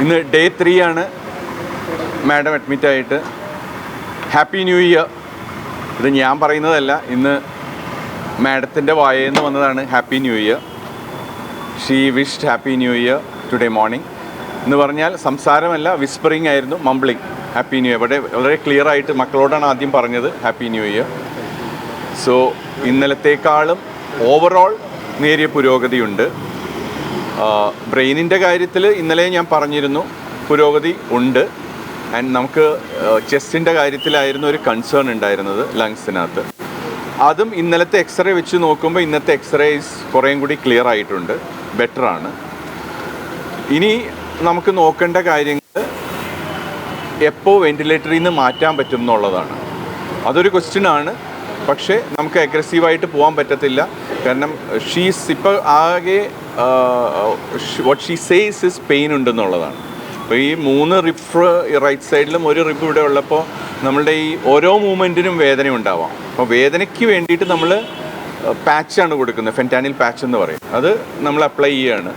ഇന്ന് day three ആണ് madam admit ആയിട്ട്. ഹാപ്പി ന്യൂ ഇയർ ഇത് ഞാൻ പറയുന്നതല്ല ഇന്ന് മാഡത്തിന്റെ വായേന്ന് വന്നതാണ് happy new year she wished happy new year today morning എന്ന് പറഞ്ഞാൽ സംസാരമല്ല വിസ്പറിംഗ് ആയിരുന്നു മംബ്ലിംഗ് ഹാപ്പി ന്യൂ ഇയർ ഇവിടെ വളരെ ക്ലിയർ ആയിട്ട് മക്കളോടാണ് ആദ്യം പറഞ്ഞത് ഹാപ്പി ന്യൂ ഇയർ സോ ഇന്നലത്തേക്കാളും ഓവറോൾ നേരിയ പുരോഗതിയുണ്ട്. ബ്രെയിനിന്റെ കാര്യത്തിൽ ഇന്നലെ ഞാൻ പറഞ്ഞിരുന്നു പുരോഗതി ഉണ്ട്. ആൻഡ് നമുക്ക് ചെസ്റ്റിന്റെ കാര്യത്തിലായിരുന്നു ഒരു കൺസേൺ ഉണ്ടായിരുന്നത് ലങ്സിനകത്ത്. അതും ഇന്നലത്തെ എക്സ്റേ വെച്ച് നോക്കുമ്പോൾ ഇന്നത്തെ എക്സ്റേസ് കുറേയും കൂടി ക്ലിയർ ആയിട്ടുണ്ട്. ബെറ്ററാണ് ഇനി നമുക്ക് നോക്കേണ്ട കാര്യങ്ങൾ എപ്പോൾ വെന്റിലേറ്ററിൽ നിന്ന് മാറ്റാൻ പറ്റും എന്നുള്ളതാണ്. അതൊരു ക്വസ്റ്റ്യൻ ആണ്. പക്ഷേ നമുക്ക് അഗ്രസീവായിട്ട് പോകാൻ പറ്റത്തില്ല. കാരണം ഷീസ് ഇപ്പോൾ ആകെ what she says is pain ഉണ്ടെന്നുള്ളതാണ്. അപ്പോൾ ഈ മൂന്ന് റിഫ് റൈറ്റ് സൈഡിലും ഒരു റിപ്പ് ഇവിടെ ഉള്ളപ്പോൾ നമ്മളുടെ ഈ ഓരോ മൂവ്മെന്റിനും വേദന ഉണ്ടാവാം. അപ്പോൾ വേദനയ്ക്ക് വേണ്ടിയിട്ട് നമ്മൾ പാച്ചാണ് കൊടുക്കുന്നത്. ഫെന്റാനിൽ പാച്ച് എന്ന് പറയും. അത് നമ്മൾ അപ്ലൈ ചെയ്യുകയാണ്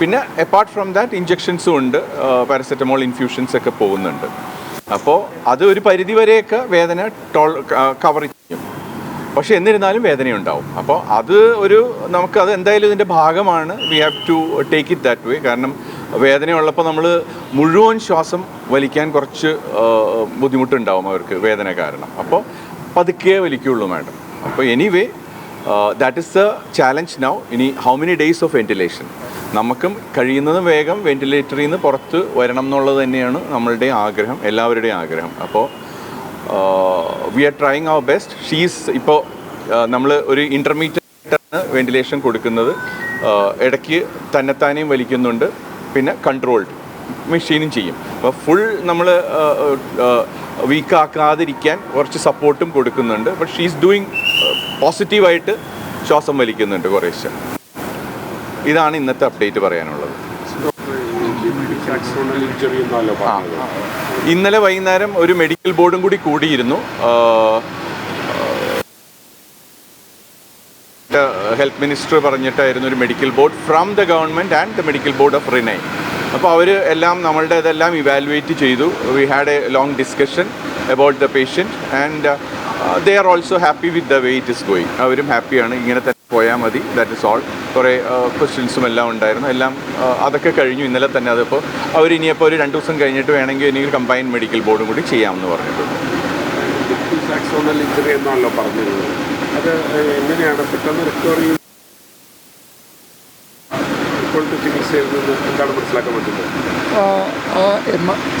പിന്നെ അപ്പാർട്ട് ഫ്രം ദാറ്റ് ഇഞ്ചെക്ഷൻസും ഉണ്ട്. പാരസെറ്റമോൾ ഇൻഫ്യൂഷൻസ് ഒക്കെ പോകുന്നുണ്ട്. അപ്പോൾ അത് ഒരു പരിധി വരെയൊക്കെ വേദന ടോൾ കവർ പക്ഷെ എന്നിരുന്നാലും വേദനയുണ്ടാവും. അപ്പോൾ അത് ഒരു നമുക്ക് അത് എന്തായാലും ഇതിന്റെ ഭാഗമാണ്. We have to take it that way കാരണം വേദനയുള്ളപ്പോൾ നമ്മൾ മുഴുവൻ ശ്വാസം വലിക്കാൻ കുറച്ച് ബുദ്ധിമുട്ടുണ്ടാവും അവർക്ക് വേദന കാരണം. അപ്പോൾ പതുക്കെ വലിക്കുള്ളൂ മാഡം. അപ്പോൾ anyway that is the challenge now ഇനി how many days of ventilation നമുക്കും കഴിയുന്നതും വേഗം വെന്റിലേറ്ററിൽ നിന്ന് പുറത്ത് വരണം എന്നുള്ളത് തന്നെയാണ് നമ്മളുടെ ആഗ്രഹം എല്ലാവരുടെയും ആഗ്രഹം. അപ്പോൾ we are trying our best she's ഇപ്പോൾ നമ്മൾ ഒരു ഇന്റർമീഡിയറ്റ് ആണ് വെന്റിലേഷൻ കൊടുക്കുന്നത്. ഇടയ്ക്ക് തന്നെത്താനെയും വലിക്കുന്നുണ്ട്. പിന്നെ കൺട്രോൾഡ് മെഷീനും ചെയ്യും. അപ്പോൾ ഫുൾ നമ്മൾ വീക്കാക്കാതിരിക്കാൻ കുറച്ച് സപ്പോർട്ടും കൊടുക്കുന്നുണ്ട്. ബട്ട് ഷീസ് ഡൂയിങ് പോസിറ്റീവായിട്ട് ശ്വാസം വലിക്കുന്നുണ്ട് കുറേശ്ശെ. ഇതാണ് ഇന്നത്തെ അപ്ഡേറ്റ് പറയാനുള്ളത് ആക്സിഡന്റൽ ഇഞ്ചുറി എന്നല്ലോ ആ പറഞ്ഞത് ഇന്നലെ വൈകുന്നേരം ഒരു മെഡിക്കൽ ബോർഡും കൂടി കൂടിയിരുന്നു. ഹെൽത്ത് മിനിസ്റ്റർ പറഞ്ഞിട്ടായിരുന്നു ഒരു medical board from the government and the medical board of Renai. അപ്പോൾ അവർ എല്ലാം നമ്മളുടെ ഇതെല്ലാം ഇവാലുവേറ്റ് ചെയ്തു. We had a long discussion about the patient and they are also happy with the way it is going അവരും ഹാപ്പിയാണ് ഇങ്ങനെ തന്നെ പോയാൽ മതി. ദാറ്റ് ഇസ് ഓൾ കുറേ ക്വസ്റ്റ്യൻസും എല്ലാം ഉണ്ടായിരുന്നു. എല്ലാം അതൊക്കെ കഴിഞ്ഞു. ഇന്നലെ തന്നെ അതിപ്പോൾ അവർ ഇനിയിപ്പോൾ ഒരു രണ്ട് ദിവസം കഴിഞ്ഞിട്ട് വേണമെങ്കിൽ ഇനി കമ്പൈൻ മെഡിക്കൽ ബോർഡും കൂടി ചെയ്യാമെന്ന് പറഞ്ഞിട്ടുണ്ട്. എന്നാണല്ലോ പറഞ്ഞിരുന്നത് അത് എങ്ങനെയാണ് പെട്ടെന്ന് recovery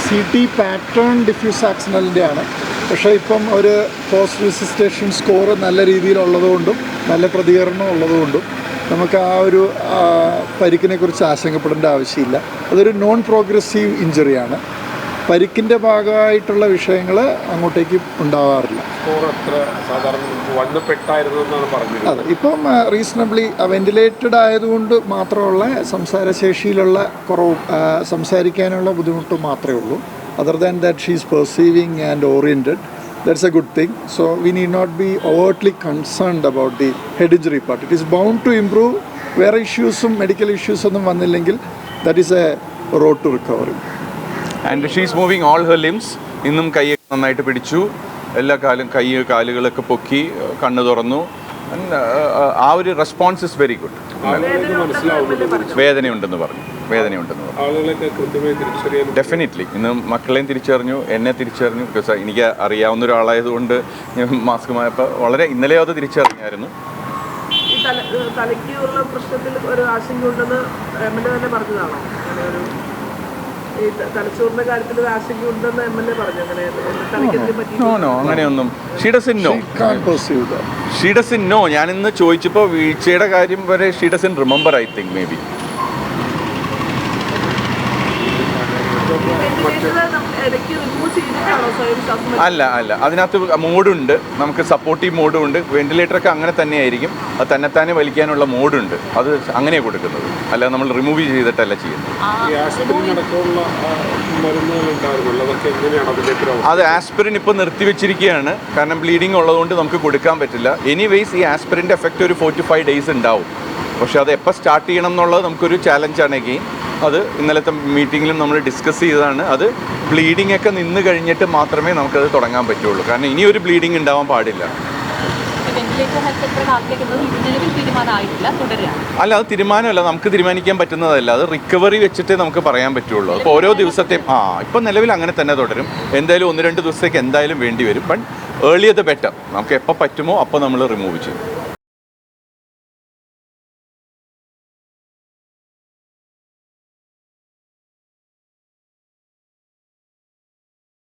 C T pattern diffuse ആക്സിനലിന്റെ ആണ് പക്ഷേ ഇപ്പം ഒരു പോസ്റ്റ് രജിസ്ട്രേഷൻ സ്കോർ നല്ല രീതിയിലുള്ളതുകൊണ്ടും നല്ല പ്രതികരണം ഉള്ളതുകൊണ്ടും നമുക്ക് ആ ഒരു ആ, പരിക്കിനെ കുറിച്ച് ആശങ്കപ്പെടേണ്ട ആവശ്യമില്ല. അതൊരു നോൺ പ്രോഗ്രസീവ് ഇഞ്ചുറിയാണ് പരിക്കിന്റെ ഭാഗമായിട്ടുള്ള വിഷയങ്ങൾ അങ്ങോട്ടേക്ക് ഉണ്ടാവാറില്ല. അതെ. ഇപ്പം റീസണബിളി വെന്റിലേറ്റഡ് ആയതുകൊണ്ട് മാത്രമുള്ള സംസാരശേഷിയിലുള്ള കുറവ് സംസാരിക്കാനുള്ള ബുദ്ധിമുട്ട് മാത്രമേ ഉള്ളൂ. Other than that she's perceiving and oriented that's a good thing so we need not be overtly concerned about the head injury part it is bound to improve വേറെ ഇഷ്യൂസും മെഡിക്കൽ ഇഷ്യൂസ് ഒന്നും വന്നില്ലെങ്കിൽ that is a road to recovery and she's moving all her limbs ഇന്നും കൈ നന്നായിട്ട് പിടിച്ചു. എല്ലാ കാലും കൈ കാലുകളൊക്കെ പൊക്കി കണ്ണ് തുറന്നു. And, ആ ഒരു റെസ്പോൺസ് ഇസ് വെരി ഗുഡ് വേദനയുണ്ടെന്ന് പറഞ്ഞു. വേദനയുണ്ടെന്ന് പറഞ്ഞു. ഡെഫിനറ്റ്ലി ഇന്ന് മക്കളെയും തിരിച്ചറിഞ്ഞു എന്നെ തിരിച്ചറിഞ്ഞു. ബിക്കോസ് എനിക്ക് അറിയാവുന്ന ഒരാളായതുകൊണ്ട് ഞാൻ മാസ്ക് മായപ്പോൾ വളരെ ഇന്നലെയോ അത് തിരിച്ചറിഞ്ഞായിരുന്നു. ഈ തല തലയ്ക്കുള്ള പ്രശ്നത്തിൽ ഒരു ആശങ്കയുണ്ടെന്ന് എം എൽ എ തന്നെ പറഞ്ഞതാണോ ഈ തലച്ചോറിന്റെ കാര്യത്തിൽ ഒരു ആശങ്കയുണ്ടെന്ന് എം എൽ എ പറഞ്ഞു. അങ്ങനെ തലയ്ക്കെന്തിനെ പറ്റി നോ നോ അങ്ങനെയൊന്നും. She doesn't know. She doesn't know. ഞാൻ ഇന്ന് ചോദിച്ചപ്പോൾ വീഴ്ചയുടെ കാര്യം വരെ she doesn't remember I think maybe അല്ല അല്ല. അതിനകത്ത് മോഡുണ്ട്. നമുക്ക് സപ്പോർട്ടീവ് മോഡും ഉണ്ട് വെന്റിലേറ്ററൊക്കെ അങ്ങനെ തന്നെയായിരിക്കും. അത് തന്നെത്താനെ വലിക്കാനുള്ള മോഡുണ്ട്. അത് അങ്ങനെയാണ് കൊടുക്കുന്നത്. അല്ലാതെ നമ്മൾ റിമൂവ് ചെയ്തിട്ടല്ല ചെയ്യുന്നത്. അത് ആസ്പിരിൻ ഇപ്പോൾ നിർത്തിവെച്ചിരിക്കുകയാണ് കാരണം ബ്ലീഡിങ് ഉള്ളതുകൊണ്ട് നമുക്ക് കൊടുക്കാൻ പറ്റില്ല. എനിവേസ് ഈ ആസ്പിരിന്റെ എഫക്റ്റ് ഒരു ഫോർട്ടി ടു ഫൈവ് ഡേയ്സ് ഉണ്ടാവും. പക്ഷെ അത് എപ്പോൾ സ്റ്റാർട്ട് ചെയ്യണം എന്നുള്ളത് നമുക്കൊരു ചാലഞ്ചാണ് എഗെയിൻ അത് ഇന്നലത്തെ മീറ്റിങ്ങിലും നമ്മൾ ഡിസ്കസ് ചെയ്തതാണ്. അത് ബ്ലീഡിംഗ് ഒക്കെ നിന്ന് കഴിഞ്ഞിട്ട് മാത്രമേ നമുക്കത് തുടങ്ങാൻ പറ്റുള്ളൂ. കാരണം ഇനി ഒരു ബ്ലീഡിംഗ് ഉണ്ടാവാൻ പാടില്ല. അല്ല അത് തീരുമാനമല്ല. നമുക്ക് തീരുമാനിക്കാൻ പറ്റുന്നതല്ല. അത് റിക്കവറി വെച്ചിട്ടേ നമുക്ക് പറയാൻ പറ്റുള്ളൂ. അപ്പോൾ ഓരോ ദിവസത്തെയും ആ ഇപ്പം നിലവിൽ അങ്ങനെ തന്നെ തുടരും. എന്തായാലും ഒന്ന് രണ്ട് ദിവസത്തേക്ക് എന്തായാലും വേണ്ടി വരും. ബട്ട് ഏർലി അത് ബെറ്റർ നമുക്ക് എപ്പോൾ പറ്റുമോ അപ്പോൾ നമ്മൾ റിമൂവ് ചെയ്യും.